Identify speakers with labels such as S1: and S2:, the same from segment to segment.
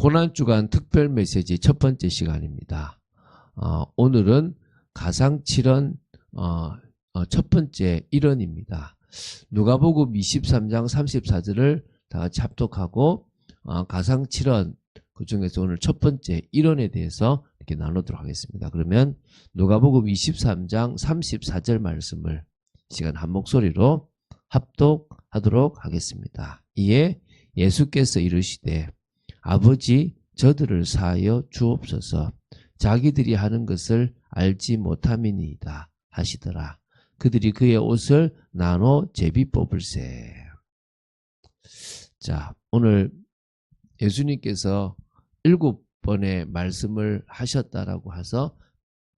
S1: 고난주간 특별 메시지 첫 번째 시간입니다. 어, 오늘은 가상칠언 어, 어, 첫 번째 일언입니다. 누가복음 23장 34절을 다 같이 합독하고 어, 가상칠언 그 중에서 오늘 첫 번째 일언에 대해서 이렇게 나누도록 하겠습니다. 그러면 누가복음 23장 34절 말씀을 시간 한 목소리로 합독하도록 하겠습니다. 이에 예수께서 이르시되 아버지 저들을 사하여 주옵소서 자기들이 하는 것을 알지 못함이니이다 하시더라. 그들이 그의 옷을 나눠 제비 뽑을세. 자, 오늘 예수님께서 일곱 번의 말씀을 하셨다라고 해서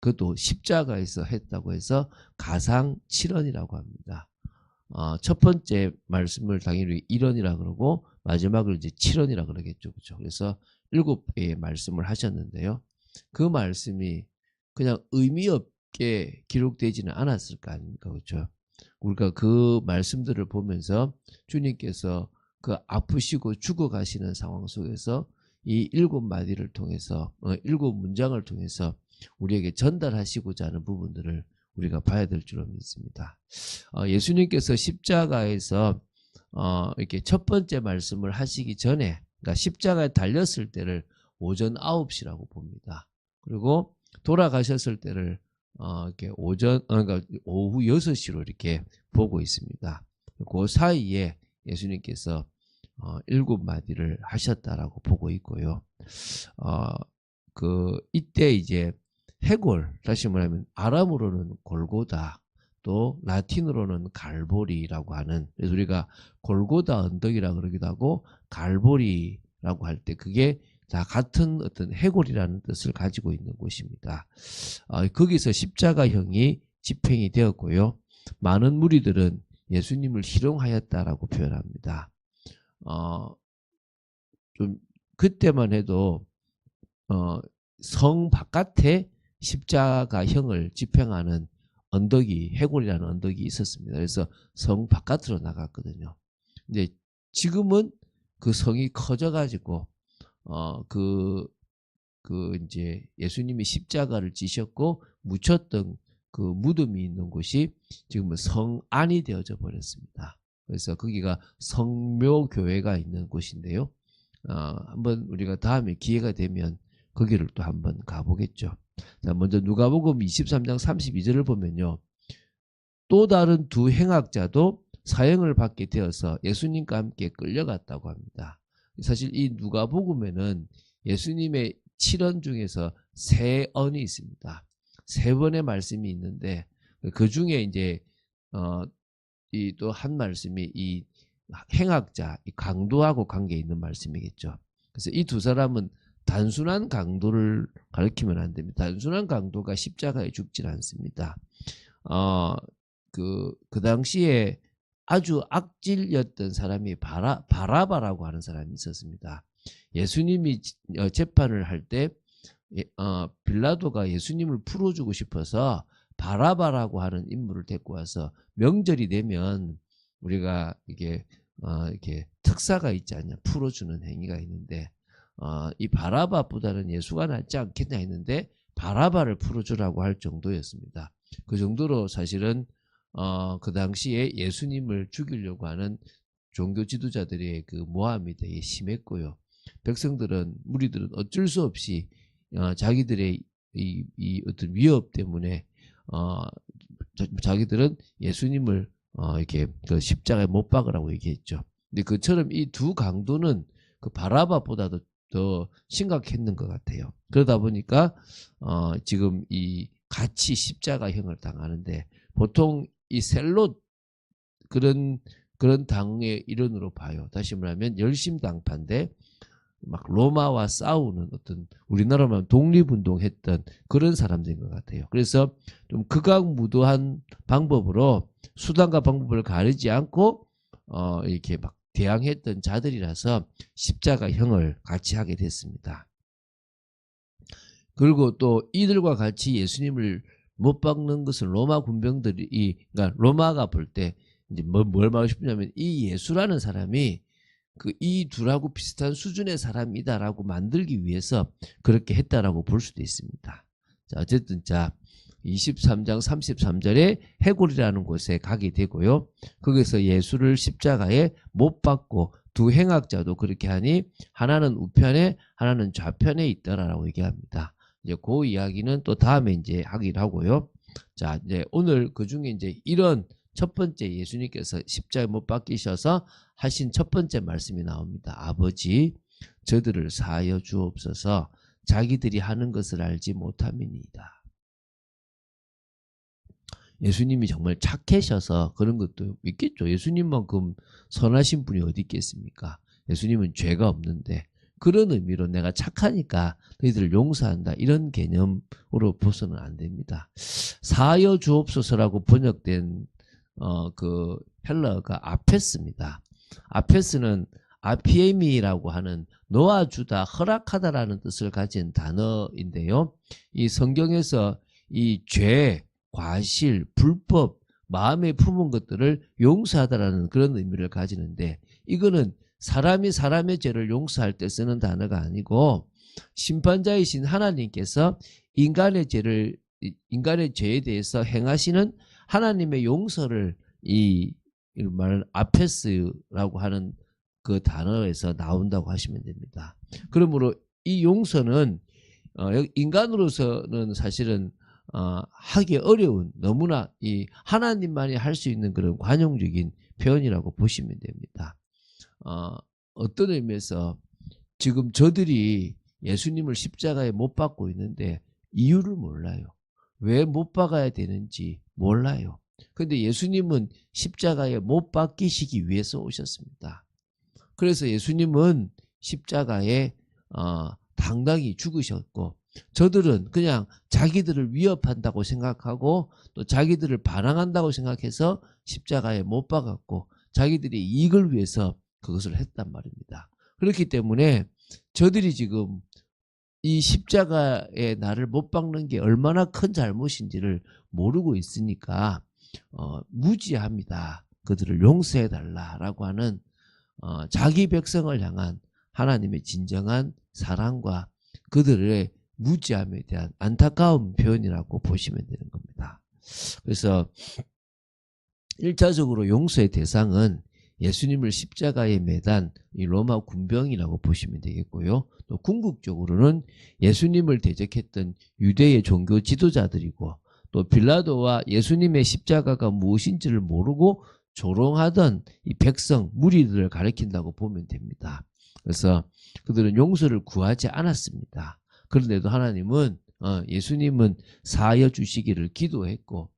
S1: 그것도 십자가에서 했다고 해서 가상 7원이라고 합니다. 어, 첫 번째 말씀을 당연히 1원이라 그러고 마지막을 이제 7원이라 그러겠죠. 그렇죠? 그래서 일곱 개의 말씀을 하셨는데요. 그 말씀이 그냥 의미 없게 기록되지는 않았을 거 아닙니까? 그렇죠? 우리가 그 말씀들을 보면서 주님께서 그 아프시고 죽어가시는 상황 속에서 이 일곱 마디를 통해서 어, 일곱 문장을 통해서 우리에게 전달하시고자 하는 부분들을 우리가 봐야 될 줄로 믿습니다. 어, 예수님께서 십자가에서 어, 이렇게 첫 번째 말씀을 하시기 전에, 그러니까 십자가에 달렸을 때를 오전 9시라고 봅니다. 그리고 돌아가셨을 때를 어, 이렇게 오전, 어, 그러니까 오후 6시로 이렇게 보고 있습니다. 그 사이에 예수님께서 어, 일곱 마디를 하셨다라고 보고 있고요. 어, 그 이때 이제 해골 다시 말하면 아람으로는 골고다 또 라틴어로는 갈보리라고 하는 그래서 우리가 골고다 언덕이라 그러기도 하고 갈보리라고 할 때 그게 다 같은 어떤 해골이라는 뜻을 가지고 있는 곳입니다. 어, 거기서 십자가형이 집행이 되었고요. 많은 무리들은 예수님을 희롱하였다라고 표현합니다. 어, 좀 그때만 해도 어, 성 바깥에 십자가형을 집행하는 언덕이 해골이라는 언덕이 있었습니다. 그래서 성 바깥으로 나갔거든요. 근데 지금은 그 성이 커져가지고 어그그 그 이제 예수님이 십자가를 지셨고 묻혔던 그 무덤이 있는 곳이 지금은 성 안이 되어져 버렸습니다. 그래서 거기가 성묘교회가 있는 곳인데요. 어, 한번 우리가 다음에 기회가 되면 거기를 또 한번 가보겠죠. 자, 먼저 누가복음 23장 32절을 보면요. 또 다른 두 행악자도 사형을 받게 되어서 예수님과 함께 끌려갔다고 합니다. 사실 이 누가복음에는 예수님의 7언 중에서 세 언이 있습니다. 세 번의 말씀이 있는데 그 중에 이제 어, 이 또 한 말씀이 이 행악자, 이 강도하고 관계 있는 말씀이겠죠. 그래서 이 두 사람은 단순한 강도를 가리키면 안 됩니다. 단순한 강도가 십자가에 죽질 않습니다. 어, 그, 그 당시에 아주 악질이었던 사람이 바라, 바라바라고 하는 사람이 있었습니다. 예수님이 어, 재판을 할 때, 예, 어, 빌라도가 예수님을 풀어주고 싶어서 바라바라고 하는 인물을 데리고 와서 명절이 되면 우리가 이게, 어, 이렇게 특사가 있지 않냐, 풀어주는 행위가 있는데, 어, 이 바라바보다는 예수가 낫지 않겠냐 했는데 바라바를 풀어주라고 할 정도였습니다. 그 정도로 사실은 어, 그 당시에 예수님을 죽이려고 하는 종교 지도자들의 그 모함이 되게 심했고요. 백성들은 무리들은 어쩔 수 없이 어, 자기들의 이, 이 어떤 위협 때문에 어, 자, 기들은 예수님을 어, 이렇게 그 십자가에 못 박으라고 얘기했죠. 근데 그처럼 이 두 강도는 그 바라바보다도 더 심각했는 것 같아요. 그러다 보니까 어, 지금 이 같이 십자가형을 당하는데 보통 이 셀롯 그런 그런 당의 일원으로 봐요. 다시 말하면 열심당파인데 막 로마와 싸우는 어떤 우리나라만 독립운동했던 그런 사람들인 것 같아요. 그래서 좀 극악무도한 방법으로 수단과 방법을 가리지 않고 어 이렇게 막 대항했던 자들이라서 십자가형을 같이 하게 됐습니다. 그리고 또 이들과 같이 예수님을 못 박는 것을 로마 군병들이 그러니까 로마가 볼 때 이제 뭐, 뭘 말하고 싶냐면 이 예수라는 사람이 그 이 둘하고 비슷한 수준의 사람이다라고 만들기 위해서 그렇게 했다라고 볼 수도 있습니다. 자, 어쨌든 자 23장 33절에 해골이라는 곳에 가게 되고요. 거기서 예수를 십자가에 못 박고 두 행악자도 그렇게 하니 하나는 우편에 하나는 좌편에 있더라라고 얘기합니다. 이제 그 이야기는 또 다음에 이제 하기로 하고요. 자, 이제 오늘 그 중에 이제 이런 첫 번째 예수님께서 십자가에 못 박히셔서 하신 첫 번째 말씀이 나옵니다. 아버지, 저들을 사하여 주옵소서 자기들이 하는 것을 알지 못함이니이다. 예수님이 정말 착하셔서 그런 것도 있겠죠. 예수님만큼 선하신 분이 어디 있겠습니까? 예수님은 죄가 없는데 그런 의미로 내가 착하니까 너희들을 용서한다 이런 개념으로 보서는 안 됩니다. 사여 주옵소서라고 번역된 어 그 헬러가 아페스입니다. 아페스는 아피에미라고 하는 놓아주다, 허락하다라는 뜻을 가진 단어인데요. 이 성경에서 이 죄, 과실, 불법, 마음에 품은 것들을 용서하다라는 그런 의미를 가지는데 이거는 사람이 사람의 죄를 용서할 때 쓰는 단어가 아니고 심판자이신 하나님께서 인간의 죄를 인간의 죄에 대해서 행하시는 하나님의 용서를 이 말은 아페스라고 하는 그 단어에서 나온다고 하시면 됩니다. 그러므로 이 용서는 어, 인간으로서는 사실은 어, 하기 어려운 너무나 이 하나님만이 할 수 있는 그런 관용적인 표현이라고 보시면 됩니다. 어, 어떤 의미에서 지금 저들이 예수님을 십자가에 못 박고 있는데 이유를 몰라요. 왜 못 박아야 되는지 몰라요. 근데 예수님은 십자가에 못 박히시기 위해서 오셨습니다. 그래서 예수님은 십자가에 어, 당당히 죽으셨고 저들은 그냥 자기들을 위협한다고 생각하고 또 자기들을 반항한다고 생각해서 십자가에 못 박았고 자기들이 이익을 위해서 그것을 했단 말입니다. 그렇기 때문에 저들이 지금 이 십자가에 나를 못 박는 게 얼마나 큰 잘못인지를 모르고 있으니까 어, 무지합니다. 그들을 용서해 달라라고 하는 어, 자기 백성을 향한 하나님의 진정한 사랑과 그들의 무지함에 대한 안타까운 표현이라고 보시면 되는 겁니다. 그래서 1차적으로 용서의 대상은 예수님을 십자가에 매단 이 로마 군병이라고 보시면 되겠고요. 또 궁극적으로는 예수님을 대적했던 유대의 종교 지도자들이고 또 빌라도와 예수님의 십자가가 무엇인지를 모르고 조롱하던 이 백성 무리들을 가리킨다고 보면 됩니다. 그래서 그들은 용서를 구하지 않았습니다. 그런데도 하나님은 어, 예수님은 사하여 주시기를 기도했고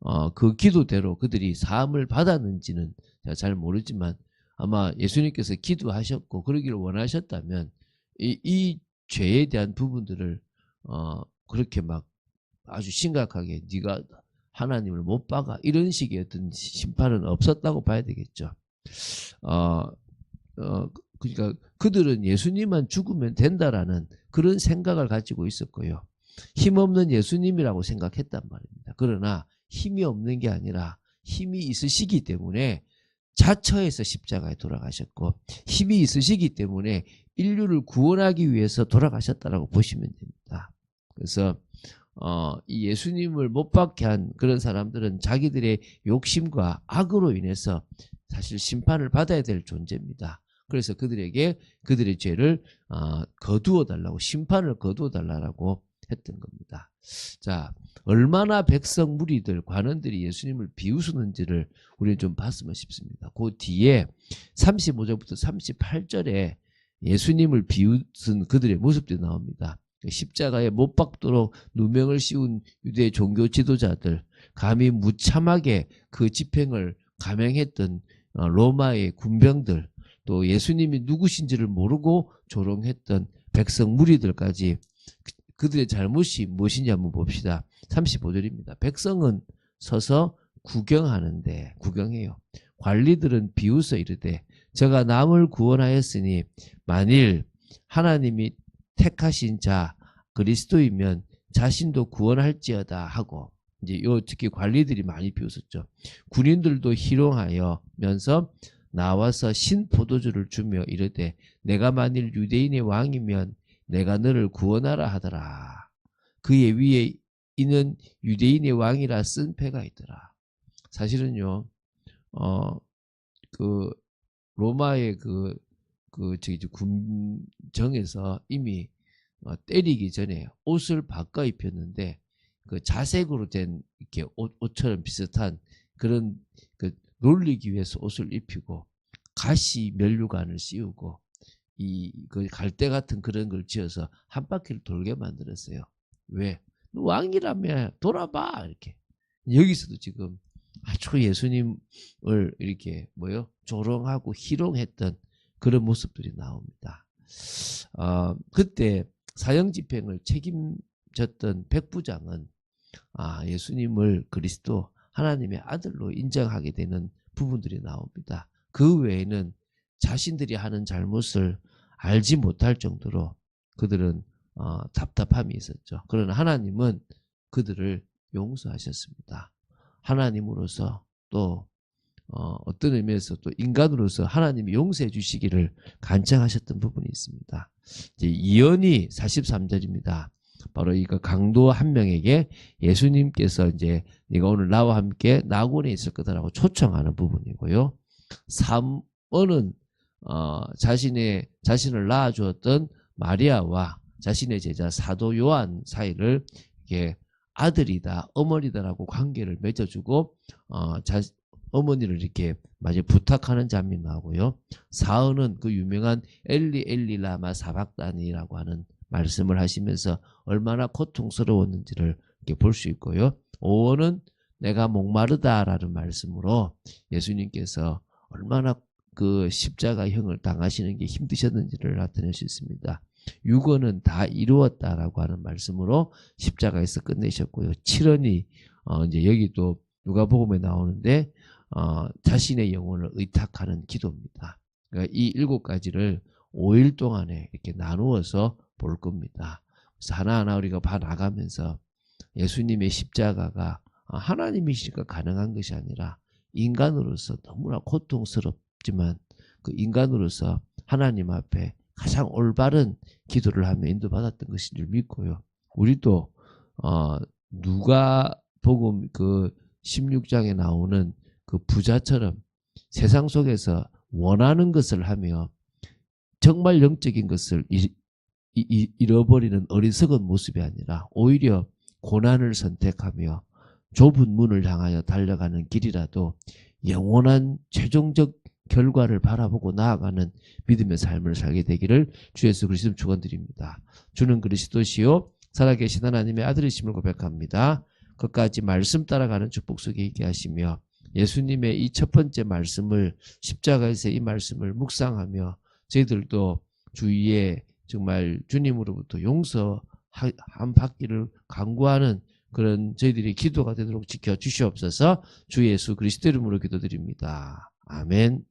S1: 어, 그 기도대로 그들이 사함을 받았는지는 제가 잘 모르지만 아마 예수님께서 기도하셨고 그러기를 원하셨다면 이, 이 죄에 대한 부분들을 어, 그렇게 막 아주 심각하게 네가 하나님을 못 박아 이런 식의 어떤 심판은 없었다고 봐야 되겠죠. 어, 어, 그러니까 그들은 예수님만 죽으면 된다라는 그런 생각을 가지고 있었고요. 힘없는 예수님이라고 생각했단 말입니다. 그러나 힘이 없는 게 아니라 힘이 있으시기 때문에 자처에서 십자가에 돌아가셨고 힘이 있으시기 때문에 인류를 구원하기 위해서 돌아가셨다라고 보시면 됩니다. 그래서 어, 이 예수님을 못 받게 한 그런 사람들은 자기들의 욕심과 악으로 인해서 사실 심판을 받아야 될 존재입니다. 그래서 그들에게 그들의 죄를 어, 거두어 달라고 심판을 거두어 달라고 했던 겁니다. 자, 얼마나 백성 무리들 관원들이 예수님을 비웃었는지를 우리는 좀 봤으면 싶습니다. 그 뒤에 35절부터 38절에 예수님을 비웃은 그들의 모습들이 나옵니다. 십자가에 못 박도록 누명을 씌운 유대 종교 지도자들, 감히 무참하게 그 집행을 감행했던 어, 로마의 군병들, 또 예수님이 누구신지를 모르고 조롱했던 백성 무리들까지 그들의 잘못이 무엇인지 한번 봅시다. 35절입니다. 백성은 서서 구경하는데 구경해요. 관리들은 비웃어 이르되 제가 남을 구원하였으니 만일 하나님이 택하신 자 그리스도이면 자신도 구원할지어다 하고 이제 요 특히 관리들이 많이 비웃었죠. 군인들도 희롱하여면서 나와서 신 포도주를 주며 이르되 내가 만일 유대인의 왕이면 내가 너를 구원하라 하더라. 그의 위에 이는 유대인의 왕이라 쓴 패가 있더라. 사실은요, 어, 그, 로마의 그, 그, 저기, 저 군정에서 이미 어, 때리기 전에 옷을 바꿔 입혔는데, 그 자색으로 된 이렇게 옷, 옷처럼 비슷한 그런 그 놀리기 위해서 옷을 입히고, 가시 면류관을 씌우고, 이, 그 갈대 같은 그런 걸 지어서 한 바퀴를 돌게 만들었어요. 왜? 너 왕이라며 돌아봐! 이렇게. 여기서도 지금 아주 예수님을 이렇게 뭐요? 조롱하고 희롱했던 그런 모습들이 나옵니다. 어, 그때 사형 집행을 책임졌던 백부장은 아, 예수님을 그리스도 하나님의 아들로 인정하게 되는 부분들이 나옵니다. 그 외에는 자신들이 하는 잘못을 알지 못할 정도로 그들은 어, 답답함이 있었죠. 그러나 하나님은 그들을 용서하셨습니다. 하나님으로서 또 어, 어떤 의미에서 또 인간으로서 하나님이 용서해 주시기를 간청하셨던 부분이 있습니다. 이제 이언이 43절입니다. 바로 이거 강도 한 명에게 예수님께서 이제 네가 오늘 나와 함께 낙원에 있을 거다라고 초청하는 부분이고요. 3언은 어, 자신의 자신을 낳아 주었던 마리아와 자신의 제자 사도 요한 사이를 이렇게 아들이다, 어머니다라고 관계를 맺어주고 어, 자, 어머니를 이렇게 마치 부탁하는 장면이 나오고요. 사은은 그 유명한 엘리 엘리 라마 사박단이라고 하는 말씀을 하시면서 얼마나 고통스러웠는지를 이렇게 볼 수 있고요. 오원은 내가 목마르다라는 말씀으로 예수님께서 얼마나 그 십자가형을 당하시는 게 힘드셨는지를 나타낼 수 있습니다. 6원은 다 이루었다라고 하는 말씀으로 십자가에서 끝내셨고요. 7원이 어 이제 여기도 누가복음에 나오는데 어 자신의 영혼을 의탁하는 기도입니다. 그러니까 이 일곱 가지를 5일 동안에 이렇게 나누어서 볼 겁니다. 그래서 하나하나 우리가 봐 나가면서 예수님의 십자가가 하나님이시니까 가능한 것이 아니라 인간으로서 너무나 고통스럽지만 그 인간으로서 하나님 앞에 가장 올바른 기도를 하며 인도받았던 것인 줄 믿고요. 우리도 어 누가 복음 그 16장에 나오는 그 부자처럼 세상 속에서 원하는 것을 하며 정말 영적인 것을 잃어버리는 어리석은 모습이 아니라 오히려 고난을 선택하며 좁은 문을 향하여 달려가는 길이라도 영원한 최종적 결과를 바라보고 나아가는 믿음의 삶을 살게 되기를 주 예수 그리스도 축원드립니다. 주는 그리스도시요 살아계신 하나님의 아들이심을 고백합니다. 끝까지 말씀 따라가는 축복 속에 있게 하시며 예수님의 이 첫 번째 말씀을 십자가에서 이 말씀을 묵상하며 저희들도 주위에 정말 주님으로부터 용서 한 받기를 강구하는 그런 저희들이 기도가 되도록 지켜 주시옵소서 주 예수 그리스도 이름으로 기도드립니다. 아멘.